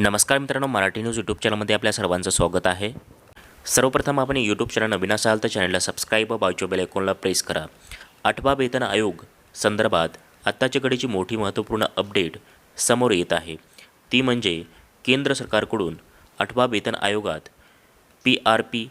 नमस्कार मित्रांनो Marathi news YouTube चॅनलमध्ये आपल्या सर्वांचं स्वागत आहे. सर्वप्रथम आपण यूट्यूब चॅनल नवीन असाल तर चॅनलला सबस्क्राईब व बाजूच्या बेल आयकॉनला प्रेस करा. आठवा वेतन आयोग संदर्भात आत्ताच्या घडीची मोठी महत्त्वपूर्ण अपडेट समोर येत आहे. ती म्हणजे केंद्र सरकारकडून आठवा वेतन आयोगात P R P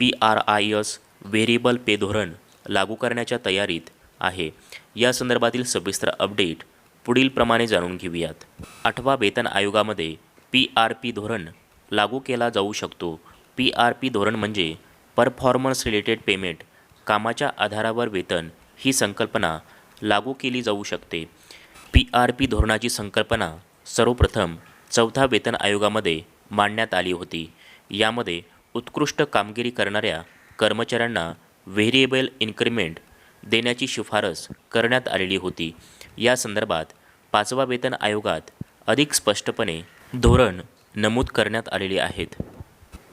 P R I S variable pay धोरण लागू करण्याच्या तयारीत आहे. या संदर्भातील सविस्तर अपडेट पुढीलप्रमाणे जाणून घेऊयात. आठवा वेतन आयोगामध्ये पी आर पी धोरण लागू केला जाऊ शकतो. पी आर पी धोरण म्हणजे परफॉर्मन्स रिलेटेड पेमेंट कामाच्या आधारावर वेतन ही संकल्पना लागू केली जाऊ शकते. पी आर पी धोरणाची संकल्पना सर्वप्रथम चौथा वेतन आयोगामध्ये मांडण्यात आली होती. यामध्ये उत्कृष्ट कामगिरी करणाऱ्या कर्मचाऱ्यांना व्हेरिएबल इन्क्रिमेंट देण्याची शिफारस करण्यात आलेली होती. या संदर्भात पाचवा वेतन आयोगात अधिक स्पष्टपणे धोरण नमूद करण्यात आलेली आहेत.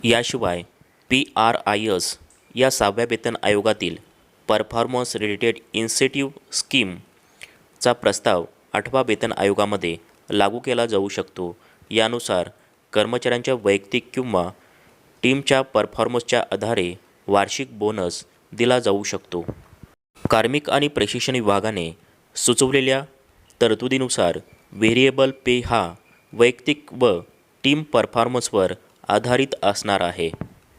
याशिवाय पी आर आय एस या सहाव्या वेतन आयोगातील परफॉर्मन्स रिलेटेड इन्सेटिव्ह स्कीमचा प्रस्ताव आठवा वेतन आयोगामध्ये लागू केला जाऊ शकतो. यानुसार कर्मचाऱ्यांच्या वैयक्तिक किंवा टीमच्या परफॉर्मन्सच्या आधारे वार्षिक बोनस दिला जाऊ शकतो. कार्मिक आणि प्रशिक्षण विभागाने सुचवलेल्या तरतुदीनुसार व्हेरिएबल पे हा वैयक्तिक व टीम परफॉर्मन्सवर आधारित असणार आहे.